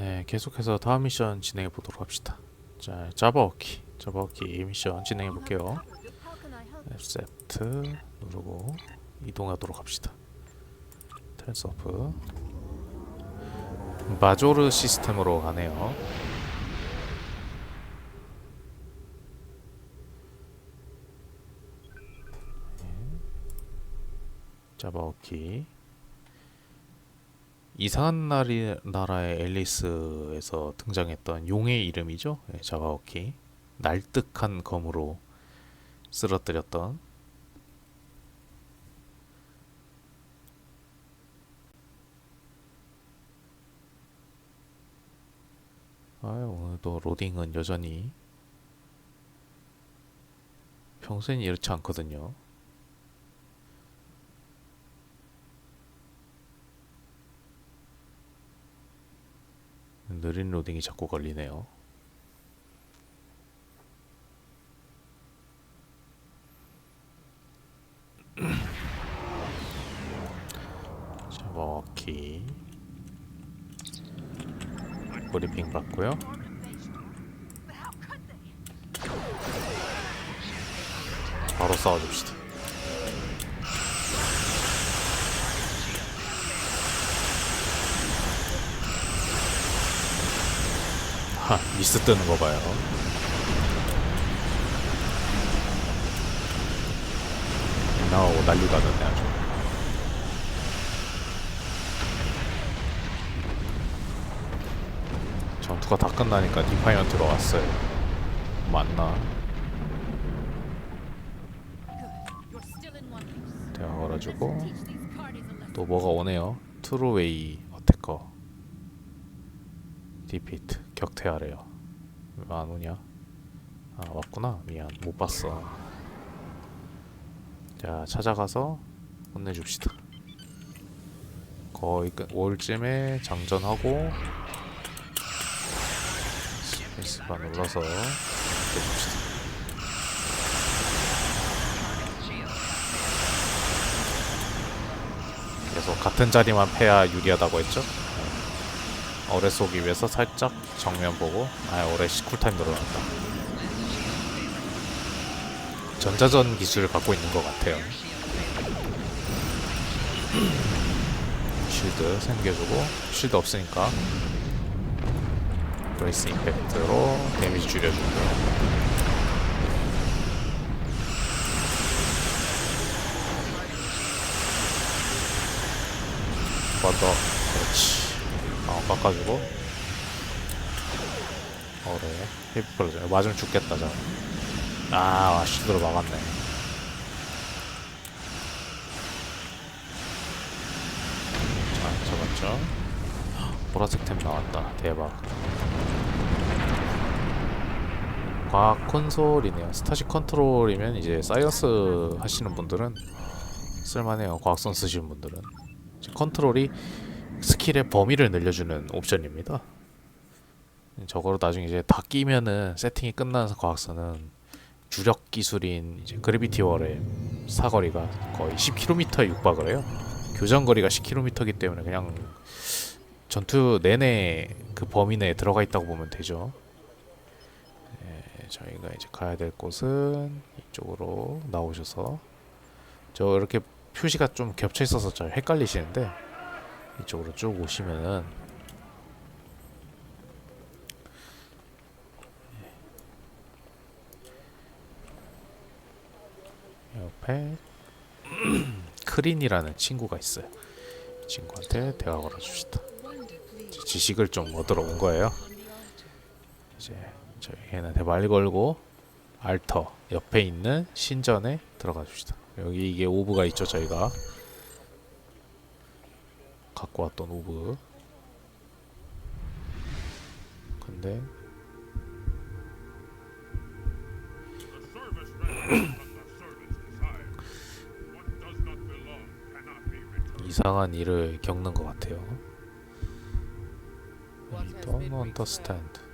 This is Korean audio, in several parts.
네, 계속해서 다음 미션 진행해 보도록 합시다. 자, 자바오키, 자바오키 미션 진행해 볼게요. 액셉트 누르고 이동하도록 합시다. 텔서프 마조르 시스템으로 가네요. 자바오키 이상한 나리, 나라의 앨리스에서 등장했던 용의 이름이죠. 예, 자바오키 날뜩한 검으로 쓰러뜨렸던 아유 오늘도 로딩은 여전히 평소엔 이렇지 않거든요. 느린 로딩이 자꾸 걸리네요. 자바오키 브리핑 받고요. 바로 싸워줍시다. 하, 미스 뜨는 거 봐요. 나오고 난리가 났네 아주. 전투가 다 끝나니까 디파이언트로 왔어요. 맞나? 대화 걸어주고 또 뭐가 오네요. 트루웨이 어태커 디피트 격퇴하래요. 왜 안 오냐? 아 왔구나. 미안 못 봤어. 자 찾아가서 혼내줍시다. 거의 끝, 올쯤에 장전하고 스페이스바 눌러서 해줍시다. 그래서 같은 자리만 패야 유리하다고 했죠? 네. 어뢰 쏘기 위해서 살짝 정면 보고 아 어뢰 씨 쿨타임 늘어났다. 전자전 기술을 갖고 있는 것 같아요. 쉴드 생겨주고 쉴드 없으니까. 브레이스 임팩트로 데미지 줄여주고 더. 그렇지. 어 깎아주고. 어래. 힙 그러죠 맞으면 죽겠다 저아 쉴드로 막았네. 자 잡았죠? 보라색 템 나왔다. 대박. 과학 콘솔이네요. 스타식 컨트롤이면 이제 사이언스 하시는 분들은 쓸만해요. 과학선 쓰시는 분들은. 컨트롤이 스킬의 범위를 늘려주는 옵션입니다 저거로 나중에 이제 다 끼면은 세팅이 끝나서 과학선은 주력 기술인 이제 그래비티 월의 사거리가 거의 10km에 육박을 해요 교전 거리가 10km이기 때문에 그냥 전투 내내 그 범위 내에 들어가 있다고 보면 되죠. 네, 저희가 이제 가야 될 곳은 이쪽으로 나오셔서 저 이렇게 표시가 좀 겹쳐 있어서 잘 헷갈리시는데 이쪽으로 쭉 오시면은 옆에 크린이라는 친구가 있어요. 이 친구한테 대화 걸어줍시다. 지식을 좀 얻으러 온 거예요. 이제 저희는 말 걸고 알터 옆에 있는 신전에 들어가 줍시다. 여기 이게 오브가 있죠 저희가 갖고 왔던 오브. 근데 이상한 일을 겪는 것 같아요. I don't understand.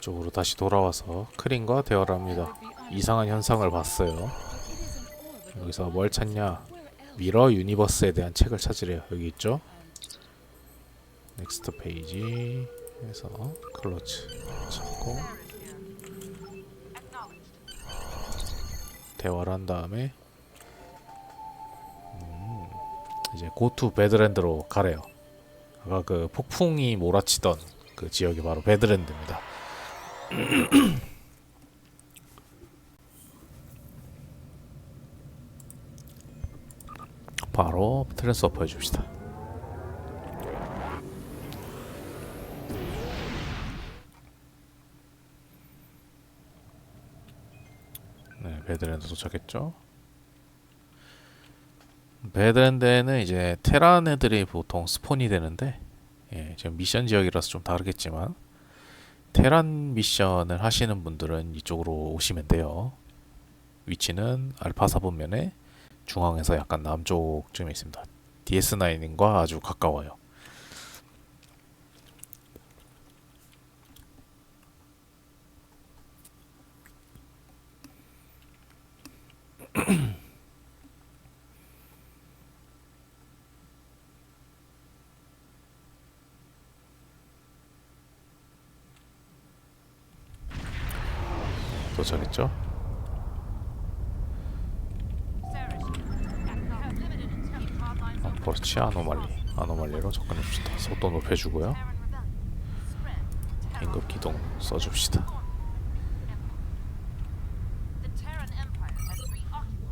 쪽으로 다시 돌아와서 크린과 대화를 합니다. 이상한 현상을 봤어요. 여기서 뭘 찾냐? 미러 유니버스에 대한 책을 찾으래요. 여기 있죠? 넥스트 페이지 해서 클로즈 찾고 대화를 한 다음에 음, 이제 고투 베드랜드로 가래요. 아까 그 폭풍이 몰아치던 그 지역이 바로 베드랜드입니다. 바로 트랜스퍼 해줍시다. 네, 베드랜드 도착했죠. 베드랜드에는 이제 테란 애들이 보통 스폰이 되는데, 예, 지금 미션 지역이라서 좀 다르겠지만, 테란 미션을 하시는 분들은 이쪽으로 오시면 돼요. 위치는 알파 4분면에 중앙에서 약간 남쪽쯤에 있습니다. DS9과 아주 가까워요. 도착했죠? 아, 그렇지 아노말리 아노말리로 접근해줍시다. 속도 높여주고요. 긴급 기동 써줍시다.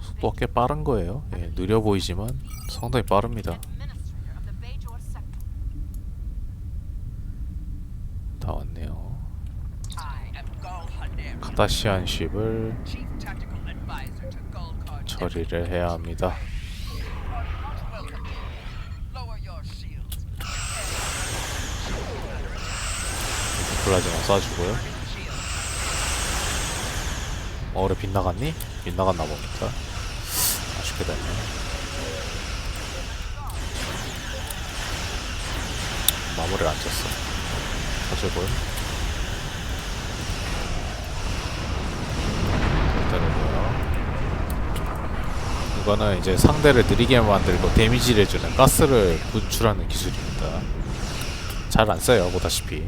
속도가 꽤 빠른 거예요. 예, 느려 보이지만 상당히 빠릅니다 다 왔네요 카다시안 쉽을 처리를 해야 합니다. 플라즈마 쏴주고요. 어 그래 빗나갔니? 빗나갔나 봅니다. 아쉽게 됐네. 마무리를 안 쳤어. 터지고요 기다려줘요 이거는 이제 상대를 느리게 만들고 데미지를 해주는 가스를 분출하는 기술입니다 잘 안 써요 보다시피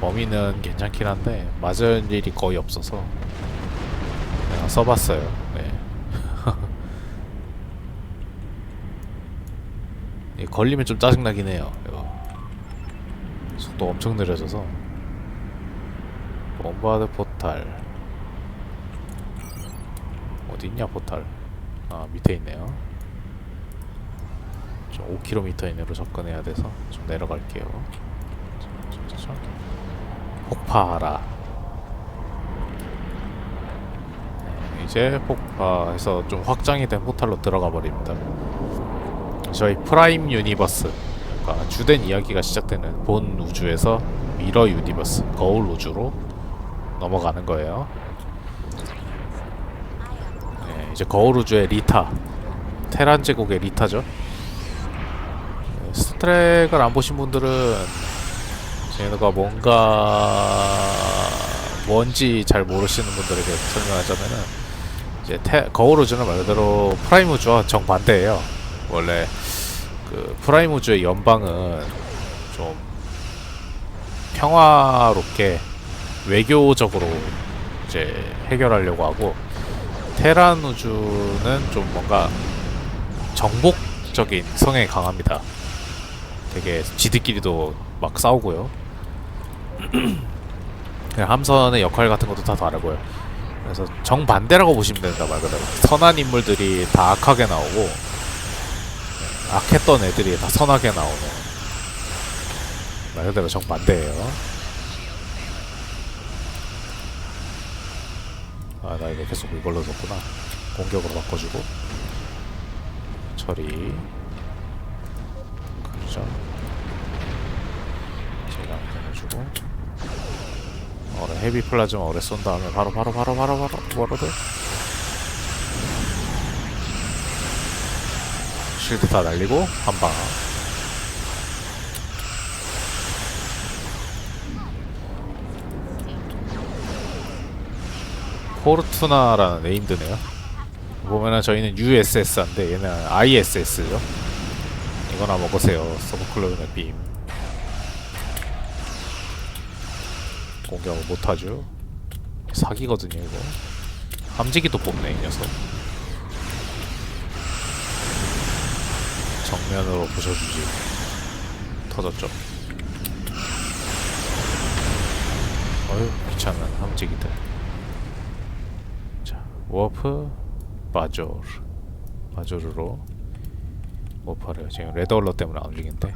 범위는 괜찮긴 한데 맞을 일이 거의 없어서 그냥 써봤어요. 네. 이 걸리면 좀 짜증나긴 해요. 이거. 속도 엄청 느려져서 bom바드 포탈 어디 있냐 포탈? 아 밑에 있네요. 좀 5km 이내로 접근해야 돼서 좀 내려갈게요. 폭파하라. 네, 이제 폭파해서 좀 확장이 된 포탈로 들어가 버립니다. 저희 프라임 유니버스, 그러니까 주된 이야기가 시작되는 본 우주에서 미러 유니버스, 거울 우주로 넘어가는 거예요. 네, 이제 거울 우주의 리타, 테란 제국의 리타죠. 네, 스트랙을 안 보신 분들은 제가 뭔가 뭔지 잘 모르시는 분들에게 설명하자면은 이제 태, 거울 우주는 말 그대로 프라임 우주와 정반대예요. 원래 그 프라임 우주의 연방은 좀 평화롭게 외교적으로 이제 해결하려고 하고 테란 우주는 좀 뭔가 정복적인 성향이 강합니다. 되게 지들끼리도 막 싸우고요. 그냥 함선의 역할 같은 것도 다 다르고요. 그래서 정반대라고 보시면 된다 말 그대로. 선한 인물들이 다 악하게 나오고 악했던 애들이 다 선하게 나오는 말 그대로 정반대예요. 아 나 이거 계속 이걸로 뒀구나. 공격으로 바꿔주고. 처리. 그죠. 제가 해주고. 어뢰 헤비 플라즈마 어뢰 쏜 다음에 바로 바로 바로 바로 바로 워로드. 쉴드 다 날리고 한 방 포르투나라는 네임드네요. 보면은 저희는 USS인데 얘는 ISS죠. 이거나 먹으세요. 서브클로인의 빔. 공격을 못하죠. 사기거든요 이거. 함지기도 뽑네 이 녀석. 정면으로 부셔주지. 터졌죠. 어휴 귀찮은 함지기들. 자 워프 마조르 마조르로 워퍼를 지금 레드얼러 때문에 안 움직인데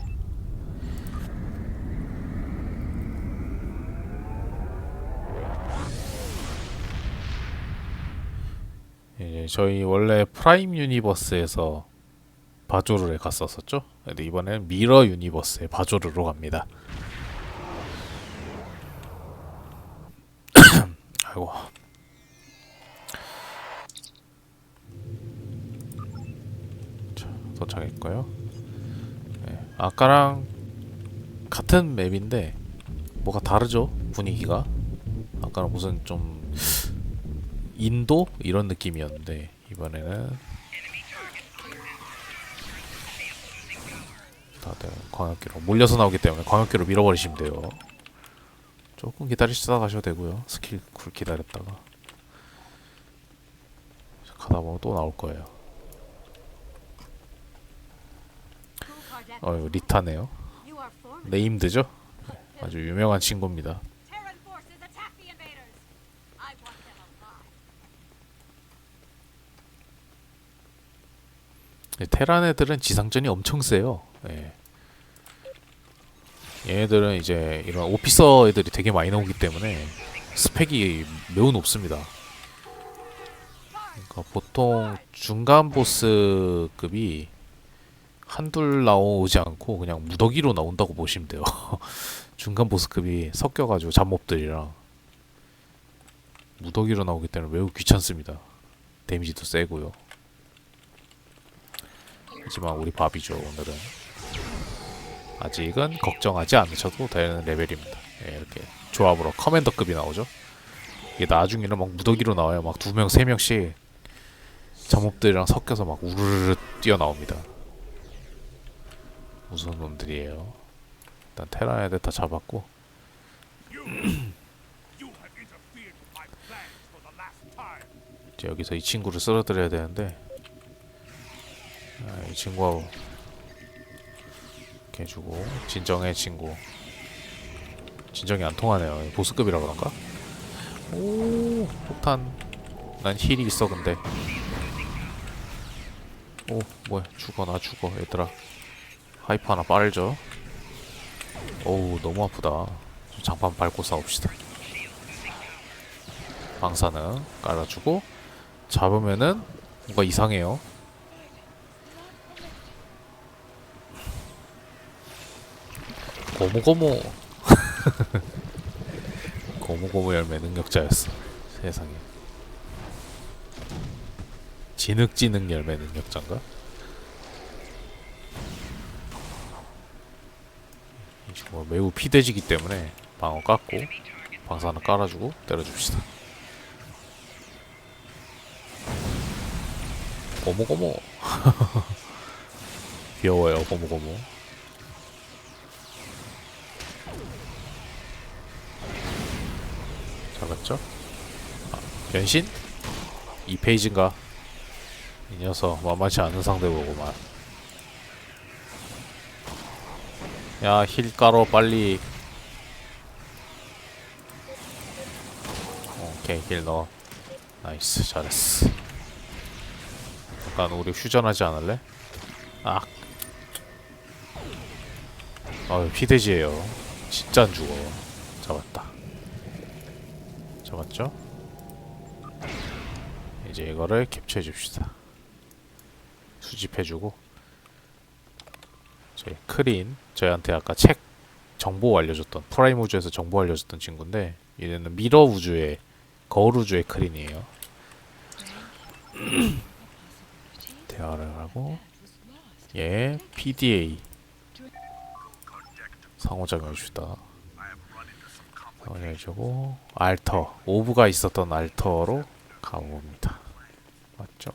이제 저희 원래 프라임 유니버스에서 바조르에 갔었었죠. 근데 이번에는 미러 유니버스의 바조르로 갑니다. 아이고. 자, 도착했고요. 네, 아까랑 같은 맵인데 뭐가 다르죠? 분위기가. 아까는 무슨 좀 인도 이런 느낌이었는데 이번에는 다들 광역기로 몰려서 나오기 때문에 광역기로 밀어버리시면 돼요. 조금 기다리시다 가셔도 되고요. 스킬 쿨 기다렸다가 가다 보면 또 나올 거예요. 어, 이거 리타네요. 네임드죠? 네, 아주 유명한 친구입니다. 네, 테란 애들은 지상전이 엄청 세요. 예. 얘네들은 이제 이런 오피서 애들이 되게 많이 나오기 때문에 스펙이 매우 높습니다. 그러니까 보통 중간 보스급이 한둘 나오지 않고 그냥 무더기로 나온다고 보시면 돼요. 중간 보스급이 섞여가지고 잡몹들이랑 무더기로 나오기 때문에 매우 귀찮습니다. 데미지도 세고요. 하지만 우리 밥이죠 오늘은 아직은 걱정하지 않으셔도 되는 레벨입니다 예, 이렇게 조합으로 커맨더급이 나오죠 이게 나중에는 막 무더기로 나와요 막 두 명 세 명씩 잠업들이랑 섞여서 막 우르르 뛰어나옵니다 무서운 놈들이에요. 일단 테라 애들 다 잡았고. 이제 여기서 이 친구를 쓰러뜨려야 되는데. 아, 이 친구하고 이렇게 해주고. 진정해 친구. 진정이 안 통하네요. 보스급이라 그런가? 오 폭탄. 난 힐이 있어 근데. 오 뭐야. 죽어 나 죽어 얘들아 하이프 하나 빨죠? 오우 너무 아프다. 좀 장판 밟고 싸웁시다. 방사능 깔아주고 잡으면은 뭔가 이상해요. 고무고무. 고무고무 열매 능력자였어 세상에. 진흙진흙 열매 능력자인가? 이 친구가 매우 피대지기 때문에 방어 깎고 방사능 깔아주고 때려줍시다 고무고무 귀여워요 고무고무 잡았죠? 아, 변신? 2페이지인가? 이 녀석 만만치 않은 상대 보고만 야 힐가로 빨리. 오케이 힐 넣어. 나이스 잘했어. 약간 우리 휴전하지 않을래? 아 아유 피대지예요. 진짜 안 죽어. 잡았다. 잡았죠? 이제 이거를 캡처해 줍시다. 수집해주고 저희 크린 저희한테 아까 책 정보 알려줬던 프라임 우주에서 정보 알려줬던 친구인데 얘는 미러 우주의 거울 우주의 크린이에요. 대화를 하고 얘 PDA 상호작용해 주다. 상호작용해주고 알터 오브가 있었던 알터로 가봅니다. 맞죠?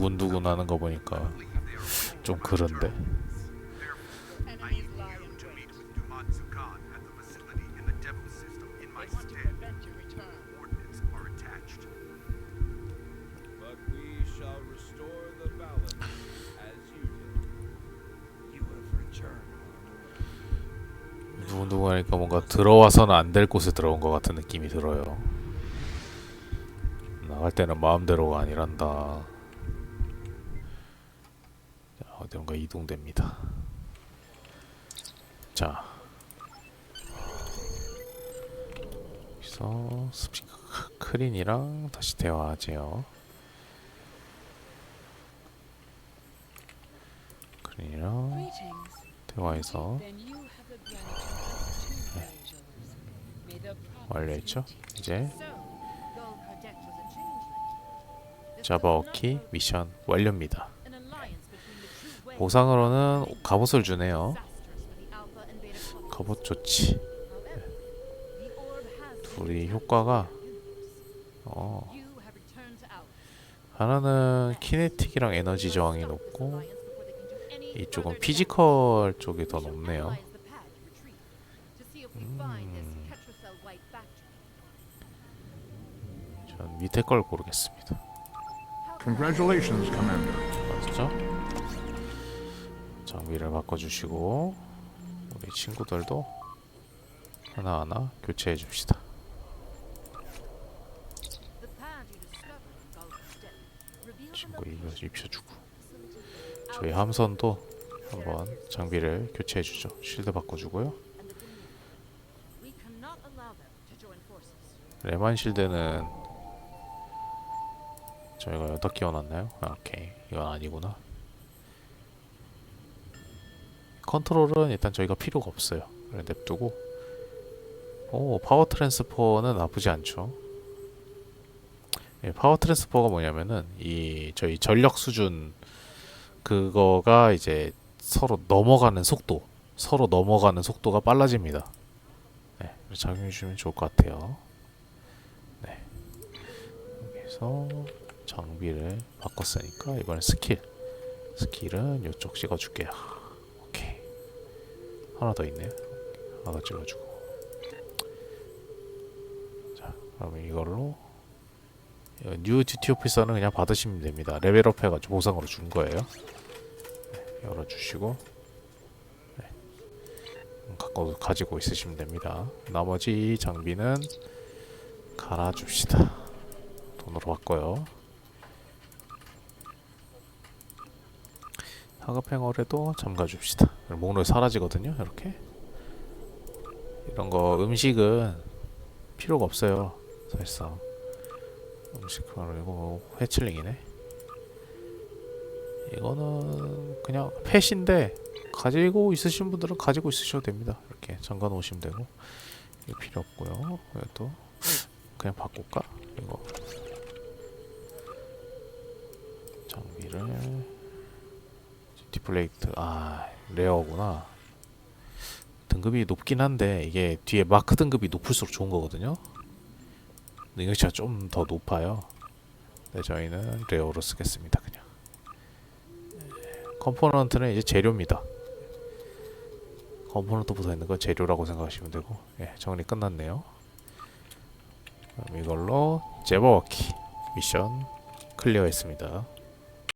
두근두근 하는 거 보니까 좀 그런데. 두근두근 하니까 뭔가 들어와서는 안 될 곳에 들어온 것 같은 느낌이 들어요. 나갈 때는 마음대로가 아니란다. 자, 어디론가 이동됩니다. 자. 여기서 스피커 크린이랑 다시 대화하지요. 크린이랑. 대화해서 the 완료했죠? 이제 not 미션 완료입니다. 보상으로는 갑옷을 주네요. 갑옷 좋지. 둘이 효과가. 어. 하나는 키네틱이랑 에너지 저항이 높고 이쪽은 피지컬 쪽이 더 높네요. 전 밑에 걸 고르겠습니다. 맞죠? 장비를 바꿔주시고 우리 친구들도 하나하나 교체해 줍시다. 친구 이거 입혀주고 저희 함선도 한번 장비를 교체해 주죠. 실드 바꿔주고요. 레만 실드는 저희가 여기다 끼워놨나요? 아, 오케이 이건 아니구나. 컨트롤은 일단 저희가 필요가 없어요. 그래 냅두고 오 파워 트랜스퍼는 나쁘지 않죠. 예, 파워 트랜스퍼가 뭐냐면은 이 저희 전력 수준 그거가 이제 서로 넘어가는 속도 서로 넘어가는 속도가 빨라집니다. 네, 작용해 주시면 좋을 것 같아요. 네. 여기서 장비를 바꿨으니까 이번엔 스킬 스킬은 이쪽 찍어줄게요. 하나 더 있네요. 하나 더 찍어주고 자 그러면 이걸로 어, 뉴 듀티 오피서는 그냥 받으시면 됩니다. 레벨업 해가지고 보상으로 준 거예요. 네, 열어주시고 네. 음, 갖고 가지고 있으시면 됩니다. 나머지 장비는 갈아줍시다. 돈으로 바꿔요. 하급행어에도 잠가줍시다. 목록이 사라지거든요. 이렇게 이런 거 음식은 필요가 없어요. 사실상. 음식 바로 이거 해칠링이네. 이거는 그냥 펫인데 가지고 있으신 분들은 가지고 있으셔도 됩니다. 이렇게 잠가 놓으시면 되고 이거 필요 없고요. 이것도 그냥 바꿀까? 이거 장비를 디플레이트 아 레어구나. 등급이 높긴 한데 이게 뒤에 마크 등급이 높을수록 좋은 거거든요. 능력치가 좀 더 높아요. 네, 저희는 레어로 쓰겠습니다. 그냥. 컴포넌트는 이제 재료입니다. 컴포넌트 붙어 있는 건 재료라고 생각하시면 되고, 예, 정리 끝났네요. 그럼 이걸로 제버워키 미션 클리어 했습니다.